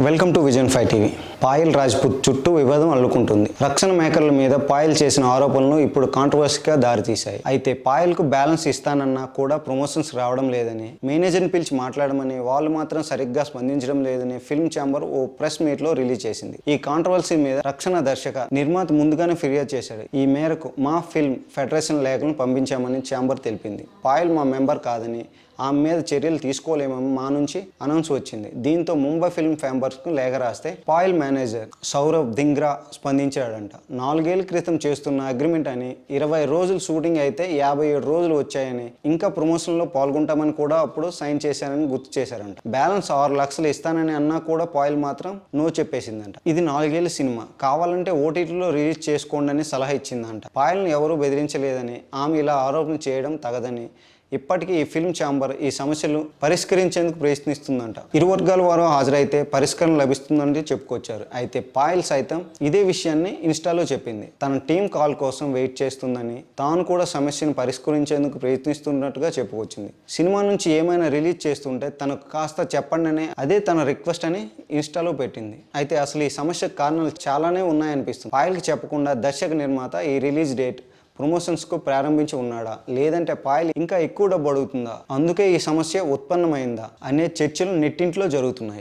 Welcome to Vision five TV. Payal Rajput చుట్టూ వివాదం అల్లుకుంటుంది. రక్షణ మేకర్ల మీద పాయల్ చేసిన ఆరోపణలు ఇప్పుడు కాంట్రవర్సీగా దారితీశాయి. అయితే పాయల్కు బ్యాలెన్స్ ఇస్తానన్నా కూడా ప్రమోషన్స్ రావడం లేదని మేనేజర్ని పిలిచి మాట్లాడమని వాళ్ళు మాత్రం సరిగ్గా స్పందించడం లేదని ఫిల్మ్ ఛాంబర్ ఓ ప్రెస్ మీట్లో రిలీజ్ చేసింది. ఈ కాంట్రవర్సీ మీద రక్షణ దర్శక నిర్మాత ముందుగానే ఫిర్యాదు చేశాడు. ఈ మేరకు మా ఫిల్మ్ ఫెడరేషన్ లేఖను పంపించామని ఛాంబర్ తెలిపింది. పాయల్ మా మెంబర్ కాదని ఆమె మీద చర్యలు తీసుకోలేమని మా నుంచి అనౌన్స్ వచ్చింది. దీంతో ముంబై ఫిల్మ్కు లేఖ రాస్తే పాయిల్ మేనేజర్ సౌరవ్ దింగ్రా స్పందించాడంట. నాలుగేళ్ళ క్రితం చేస్తున్న అగ్రిమెంట్ అని ఇరవై రోజులు షూటింగ్ అయితే యాభై ఏడు రోజులు వచ్చాయని ఇంకా ప్రమోషన్లో పాల్గొంటామని కూడా అప్పుడు సైన్ చేశానని గుర్తు చేశారంట. బ్యాలెన్స్ ఆరు లక్షలు ఇస్తానని అన్నా కూడా పాయిల్ మాత్రం నో చెప్పేసిందంట. ఇది నాలుగేళ్ళ సినిమా. కావాలంటే ఓటీటీలో రిలీజ్ చేసుకోండి అని సలహా ఇచ్చిందంట. పాయల్ని ఎవరూ బెదిరించలేదని ఆమె ఇలా ఆరోపణ చేయడం తగదని ఇప్పటికీ ఈ ఫిల్మ్ ఛాంబర్ ఈ సమస్యలు పరిష్కరించేందుకు ప్రయత్నిస్తుందంట. ఇరు వర్గాల వారు హాజరైతే పరిష్కారం లభిస్తుందని చెప్పుకొచ్చారు. అయితే పాయల్ సైతం ఇదే విషయాన్ని ఇన్స్టాలో చెప్పింది. తన టీం కాల్ కోసం వెయిట్ చేస్తుందని తాను కూడా సమస్యను పరిష్కరించేందుకు ప్రయత్నిస్తున్నట్టుగా చెప్పుకొచ్చింది. సినిమా నుంచి ఏమైనా రిలీజ్ చేస్తుంటే తనకు కాస్త చెప్పండి అనే అదే తన రిక్వెస్ట్ అని ఇన్స్టాలో పెట్టింది. అయితే అసలు ఈ సమస్యకు కారణాలు చాలానే ఉన్నాయనిపిస్తుంది. పాయల్కి చెప్పకుండా దర్శక నిర్మాత ఈ రిలీజ్ డేట్ ప్రమోషన్స్కు ప్రారంభించి ఉన్నాడా? లేదంటే పాయల్ ఇంకా ఎక్కువ డబ్బు అడుగుతుందా? అందుకే ఈ సమస్య ఉత్పన్నమైందా? అనే చర్చలు నెట్టింట్లో జరుగుతున్నాయి.